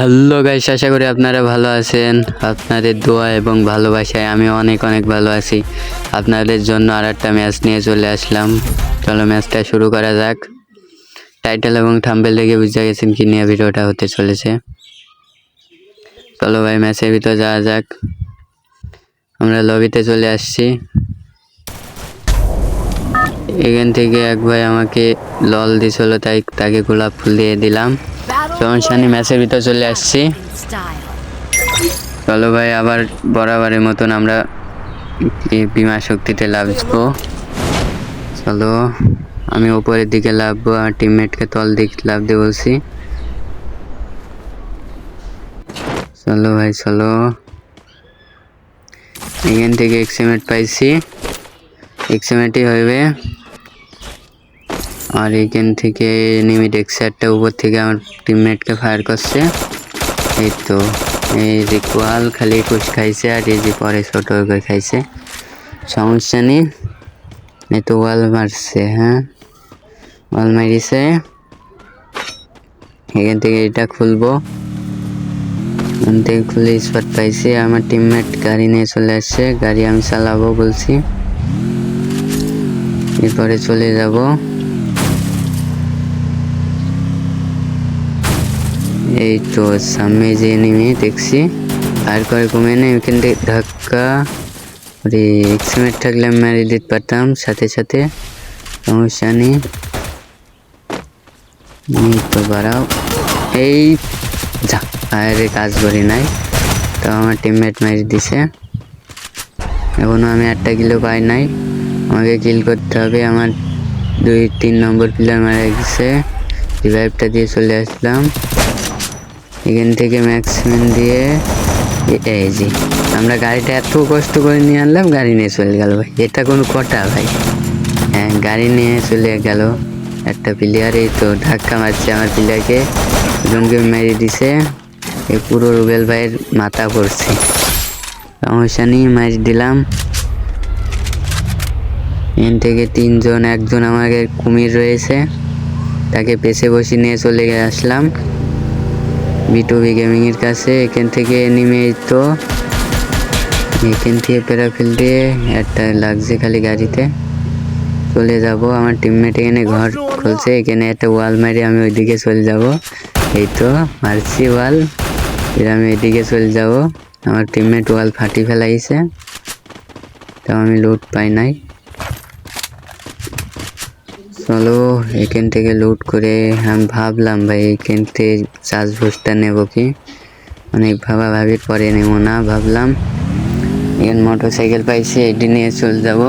Hello guys আশা করি আপনারা ভালো আছেন। আপনাদের দোয়া এবং ভালোবাসায় আমি অনেক অনেক ভালো আছি। আপনাদের জন্য আর একটা ম্যাচ নিয়ে চলে আসলাম। চলো ম্যাচটা শুরু করা যাক। টাইটেল এবং থাম্বেল দেখে বুঝতে গেছেন কি নিয়ে ভিডিওটা হতে চলেছে। চলো ভাই ম্যাচের ভিতর যাওয়া যাক। আমরা লবিতে চলে আসছি। এখান থেকে এক ভাই আমাকে লল দিছিল, তাই তাকে গোলাপ ফুল দিয়ে দিলাম। সমস্যা নেই ম্যাচের ভিতর চলে আসছি। চলো ভাই, আবার বরাবরের মতন আমরা বিমা শক্তিতে লাভবো চলো, আমি উপরের দিকে লাভবো আর টিমমেটকে তল দিক লাভ দিয়ে বলছি। চলো ভাই, চলো। এখান থেকে এক্সিমেট পাইছি। এক্সিমেটই হবে আর এখান থেকে এনিমি দেখছে একটা উপর থেকে আমার টিমমেটকে ফায়ার করছে। এই তো, এই যে কোয়াল খালি কুচ খাইছে আর এই যে পরে ছোট করে খাইছে। সমস্যা নেই। এই তো ওয়াল মারছে হ্যাঁ? ওয়াল মারিছে। এখান থেকে এটা খুলবো। এখান থেকে খুলে স্পট পাইছি। আমার টিমমেট গাড়ি নিয়ে চলে আসছে। গাড়ি আমি চালাবো বলছি। এরপরে চলে যাব। এই তো সামনে যে এনিমি দেখছি, আর করে কমে নেই ওখান থেকে ধাক্কা ওরে এক্সিমেট থাকলে আমি মেরে দিতে পারতাম। সাথে সাথে সমস্যা নেই। তো বাড়াও। এই যা, আরে কাজ করি নাই। তো আমার টিমমেট মেরে দিছে। এখনও আমি একটা কিলো পাই নাই। আমাকে কিল করতে হবে। আমার দুই, তিন নম্বর প্লেয়ার মারা গেছে। রিভাইভটা দিয়ে চলে আসলাম। এখান থেকে ম্যাক্সিমাম দিয়ে এ- এই যে, আমরা গাড়িটা এত কষ্ট করে নিয়ে আনলাম, গাড়ি নিয়ে চলে গেল ভাই। এটা কোনো কটা ভাই? হ্যাঁ গাড়ি নিয়ে চলে গেল। একটা প্লেয়ার এই তো ধাক্কা মারছে আমার প্লেয়ারকে জনকে মেরে দিছে। এই পুরো রুবেল ভাইয়ের মাথা পড়ছে। সমস্যা নেই, মারি দিলাম। এখান থেকে তিনজন, একজন আমাকে কুমির রয়েছে। তাকে পেছে বসে নিয়ে চলে আসলাম। বিটুবি গেমিং এর কাছে, এখান থেকে নেমে তো। এখান থেকে প্যারাফিল দিয়ে একটা লাগছে খালি গাড়িতে চলে যাব। আমার টিমমেট এখানে ঘর খুলছে, এখানে একটা ওয়াল মারি আমি ওইদিকে চলে যাব। এই তো, মারছি ওয়াল এর আমি এদিকে চলে যাব। আমার টিমমেট ওয়াল ফাটি ফেলাইছে। তো আমি লুট পাই নাই। চলো, এখান থেকে লুট করে আমি ভাবলাম, ভাই, এখান থেকে চার্জ বুস্টার নেব কি? অনেক ভাবা ভাবির পরে নেব না, ভাবলাম। এখানে মোটর সাইকেল পাইছি, এটি নিয়ে চলে যাব।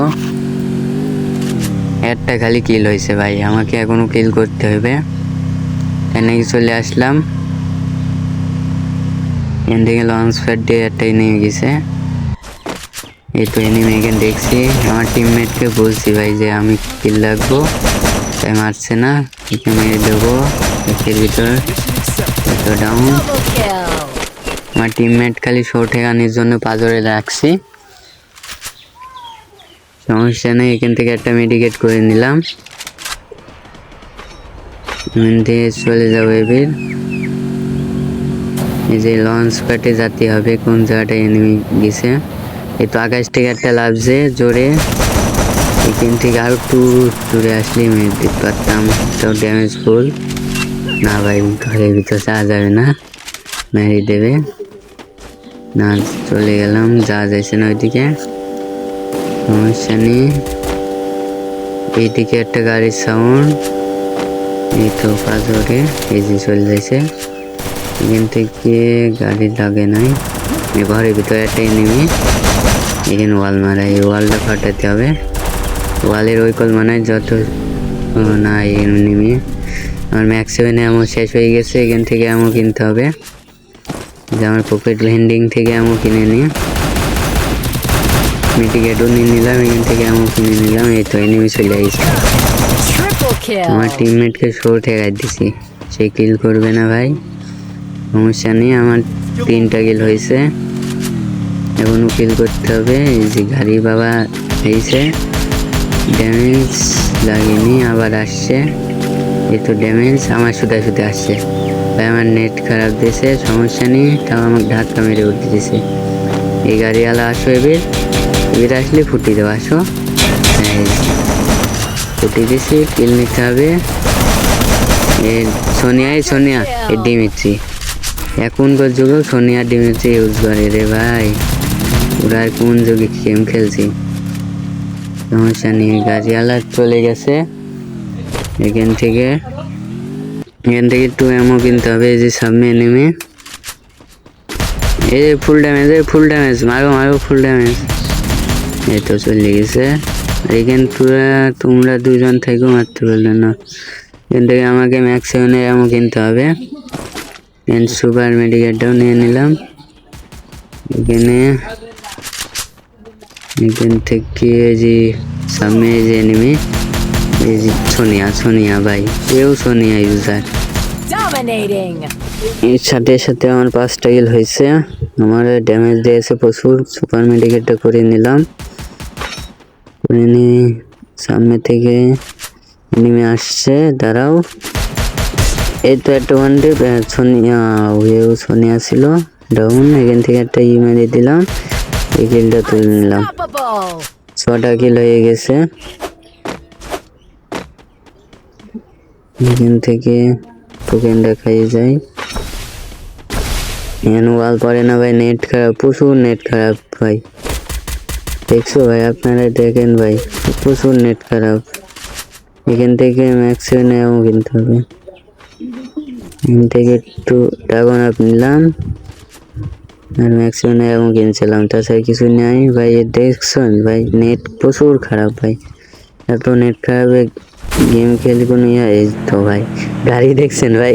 একটা খালি কিল হয়েছে ভাই, আমাকে এখনও কিল করতে হবে। এনে চলে আসলাম। এখান থেকে লঞ্চ প্যাড দিয়ে একটাই নিয়ে গেছে। এই তো এখানে দেখছি। আমার টিমমেটকে বলছি, ভাই, যে আমি কিল লাগবো তাই মারছে না, একে মেরে দেবো। একের ভিতর ডাউন আমার টিমমেট খালি শো ঠেকানোর জন্য পাজরে রাখছি। সমস্যা নেই, এখান থেকে একটা মেডিকেট করে নিলাম। চলে যাব এবার। এই যে লঞ্চ প্যাটে যেতে হবে, কোন জায়গাটায় এনিমি গেছে। এই তো আকাশ থেকে একটা লাভছে জোরে। এখান থেকে আরও একটু দূরে আসলে মেরে দিতে পারতাম তো ড্যামেজ ফুল না ভাই, ঘরের ভিতর যাওয়া যাবে না। মেরে দেবে। না, চলে গেলাম যা যাইছে না ওইদিকে। সমস্যা নেই। এইদিকে একটা গাড়ির সাউন্ড। এই তো পাথরে এই যে চলে যাইছে। এখান থেকে গাড়ি লাগে নাই। ঘরের ভিতরে একটা এনিমি এখানে ওয়াল মারা এই ওয়ালটা ফাটাতে হবে। ওয়ালের ওই কল মানে যত না এনিমি আমার ম্যাক্স সেভেনে এমন শেষ হয়ে গেছে এখান থেকে এমন কিনতে হবে। যে আমার পকেট ভেন্ডিং থেকে এমন কিনে নিই মিটিগেটও নিয়ে নিলাম এখান থেকে এমন কিনে নিলাম এই তো এনিমি চলে আসছে Triple আমার. টিমমেটকে শো ঠেকাই দিছি। সে কিল করবে না ভাই। সমস্যা নেই আমার তিনটা কিল হয়েছে। এখনও কিল করতে হবে এই যে গাড়ি বাবা হয়েছে ড্যামেজ লাগেনি, আবার আসছে। এই তো ড্যামেজ আমার সুদা সুদে আসছে। ভাই, আমার নেট খারাপ দিয়েছে, সমস্যা নেই, তাও আমাকে ধাক্কা মেরে উঠতে দিয়েছে। এই গাড়িওয়ালা আসো এবার। এবার আসলে ফুটি দেবো, আসো। ফুটি দিছি কিল নিতে হবে। এ সোনিয়া, এই সোনিয়া এ ডিমিত্রি। এখনকার যুগেও সোনিয়া, ডিমিত্রি ইউজ করে রে ভাই। ওরা কোন যুগে গেম খেলছি? সমস্যা নেই গাড়িওয়ালা চলে গেছে। এখান থেকে এখান থেকে একটু এমও কিনতে হবে, এই যে সামনে নেমে। এই যে ফুল ড্যামেজ এই ফুল ড্যামেজ মারো মারো ফুল ড্যামেজ এই তো চলে গেছে। এখান তোরা তোমরা দুজন থেকেও মারতে পারলে না। এখান থেকে আমাকে ম্যাক্স সেভেনের এমও কিনতে হবে। সুপার মেডিকেটটাও নিয়ে নিলাম। এখানে এখান থেকে যে সামনে যে এনিমি এই যে সোনিয়া সোনিয়া ভাই এও সোনিয়া ইউজার. এর সাথে সাথে আমার পাঁচটা কিল হয়েছে। আমার ড্যামেজ দিয়েছে প্রচুর। সুপার মেডিকেটটা করে নিলাম। করে নিয়ে সামনে থেকে নেমে আসছে। দাঁড়াও। এই তো একটা ওয়ান ডে সোনিয়া ওয়েও সোনিয়া ছিল। ডাউন এখান থেকে একটা ই মেরে দিলাম। এই কিলটা তুলে নিলাম. ছটা কিল হয়ে গেছে। এখান থেকে টোকেনটা খাইয়ে যাই। এখানে ওয়াল পড়ে না ভাই নেট খারাপ, প্রচুর নেট খারাপ ভাই। দেখছ ভাই আপনারা দেখেন ভাই, প্রচুর নেট খারাপ। এখান থেকে ম্যাক্সিমাম নেওয়াও কিনতে হবে। এখান থেকে একটু ড্রাগন আপ নিলাম। আর ম্যাক্সিমাম এরকম কিনছিলাম তাছাড়া কিছু নেই ভাই দেখছেন ভাই নেট প্রচুর খারাপ ভাই। এত নেট খারাপে গেম খেলি কোনো ইয়া তো ভাই, গাড়ি দেখছেন ভাই?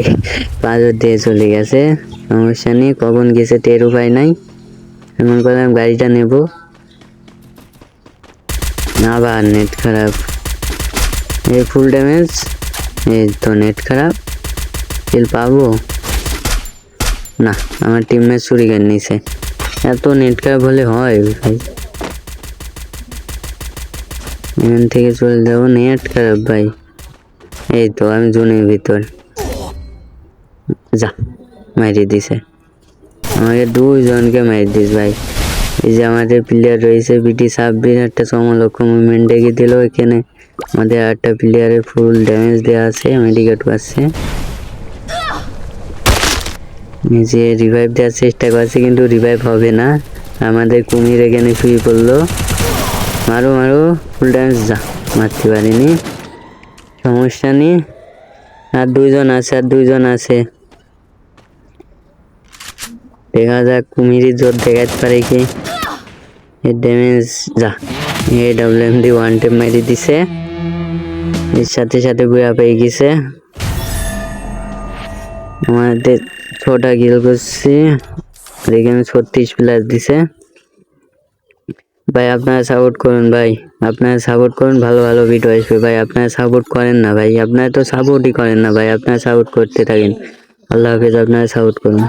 পাঁচর দিয়ে চলে গেছে, সমস্যা নেই, কখন গেছে টের উপায় নাই। এমন করলাম গাড়িটা নেব। আবার নেট খারাপ। এই ফুল ড্যামেজ এই তো নেট খারাপ। কিল পাবো? না, আমার টিমমেট চুরি করে নিছে। এত নেট খারাপ হলে হয় ভাই। এখান থেকে চলে যাব নেট খারাপ ভাই। এই তো, আমি জুনের ভিতর। যা মারি দিছে। আমাকে দুইজনকে মারি দিস, ভাই। এই যে আমাদের প্লেয়ার রয়েছে বিটি ছাব্বিশ একটা সমলক্ষ মুভমেন্ট ডেকে দিল এখানে। আমাদের আটটা প্লেয়ারের ফুল ড্যামেজ দেওয়া আছে মেডিকেট পাচ্ছে। নিজে রিভাইভ দেওয়ার চেষ্টা করছে কিন্তু রিভাইভ হবে না। আমাদের কুমির এখানে শুয়ে পড়ল। মারো মারো ফুল ড্যামেজ যা, মারতে পারিনি। সমস্যা নেই। আর দুইজন আছে, আর দুইজন আছে। দেখা যাক কুমিরের জোর দেখাতে পারে কি। ড্যামেজ যা A W D one tape মারি দিছে। এর সাথে সাথে বুয়া পেয়ে গেছে। আমাদের ছটা গিল করছি। দেখেন ছত্রিশ প্লাস দিছে। ভাই, আপনারা সাপোর্ট করুন ভাই। আপনারা সাপোর্ট করুন, ভালো ভালো ভিডিও আসবে। ভাই, আপনারা সাপোর্ট করেন না ভাই। আপনারা তো সাপোর্টই করেন না ভাই। আপনারা সাপোর্ট করতে থাকেন। আল্লাহ হাফিজ, আপনারা সাপোর্ট করুন।